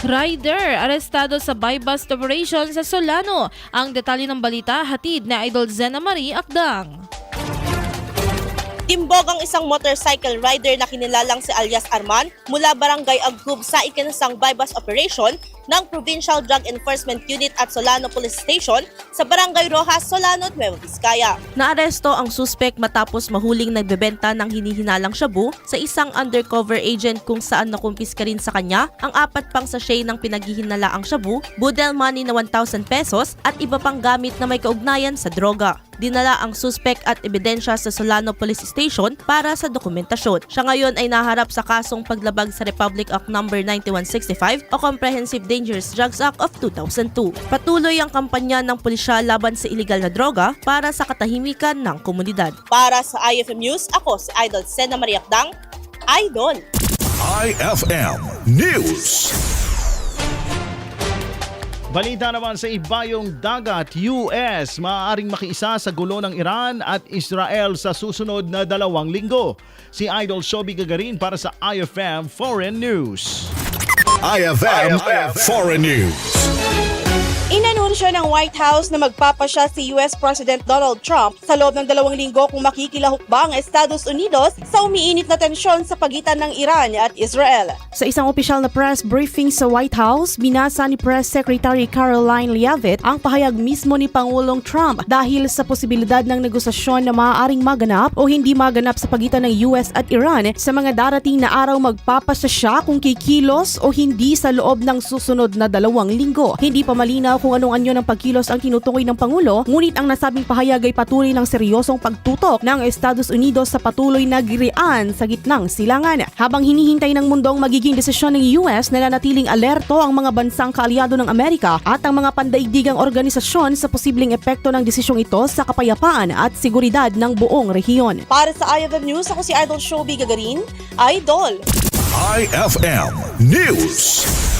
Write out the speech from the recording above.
Rider, arestado sa buy-bust operation sa Solano. Ang detalye ng balita, hatid na Idol Zena Marie Akdang. Timbog ang isang motorcycle rider na kinilalang si alias Arman mula Barangay Agub sa ikinasang bypass operation ng Provincial Drug Enforcement Unit at Solano Police Station sa Barangay Rojas, Solano, Nueva Vizcaya. Naaresto ang suspek matapos mahuling nagbebenta ng hinihinalang shabu sa isang undercover agent kung saan nakumpiska rin sa kanya ang apat pang sachet ng pinaghihinalaang shabu, budel money na 1,000 pesos at iba pang gamit na may kaugnayan sa droga. Dinala ang suspek at ebidensya sa Solano Police Station para sa dokumentasyon. Siya ngayon ay naharap sa kasong paglabag sa Republic Act No. 9165 o Comprehensive Dangerous Drugs Act of 2002. Patuloy ang kampanya ng pulisya laban sa iligal na droga para sa katahimikan ng komunidad. Para sa IFM News, ako si Idol Sena Maria Akdang, Idol! IFM News. Balita naman sa ibayong dagat, US maaaring makiisa sa gulo ng Iran at Israel sa susunod na dalawang linggo. Si Idol Shobi Gagarin para sa IFM Foreign News. IFM Foreign News. Inanunsyo ng White House na magpapasya si US President Donald Trump sa loob ng dalawang linggo kung makikilahok ba ang Estados Unidos sa umiinit na tensyon sa pagitan ng Iran at Israel. Sa isang opisyal na press briefing sa White House, binasa ni Press Secretary Caroline Leavitt ang pahayag mismo ni Pangulong Trump dahil sa posibilidad ng negosasyon na maaaring maganap o hindi maganap sa pagitan ng US at Iran sa mga darating na araw magpapasya siya kung kikilos o hindi sa loob ng susunod na dalawang linggo. Hindi pa malinaw kung anong anyo ng pagkilos ang tinutukoy ng Pangulo, ngunit ang nasabing pahayag ay patuloy ng seryosong pagtutok ng Estados Unidos sa patuloy na girian sa gitnang silangan. Habang hinihintay ng mundo ang magiging desisyon ng US, nananatiling alerto ang mga bansang kaalyado ng Amerika at ang mga pandaigdigang organisasyon sa posibleng epekto ng desisyong ito sa kapayapaan at seguridad ng buong rehiyon. Para sa IFM News, ako si Idol Shobi Gagarin, Idol! IFM News.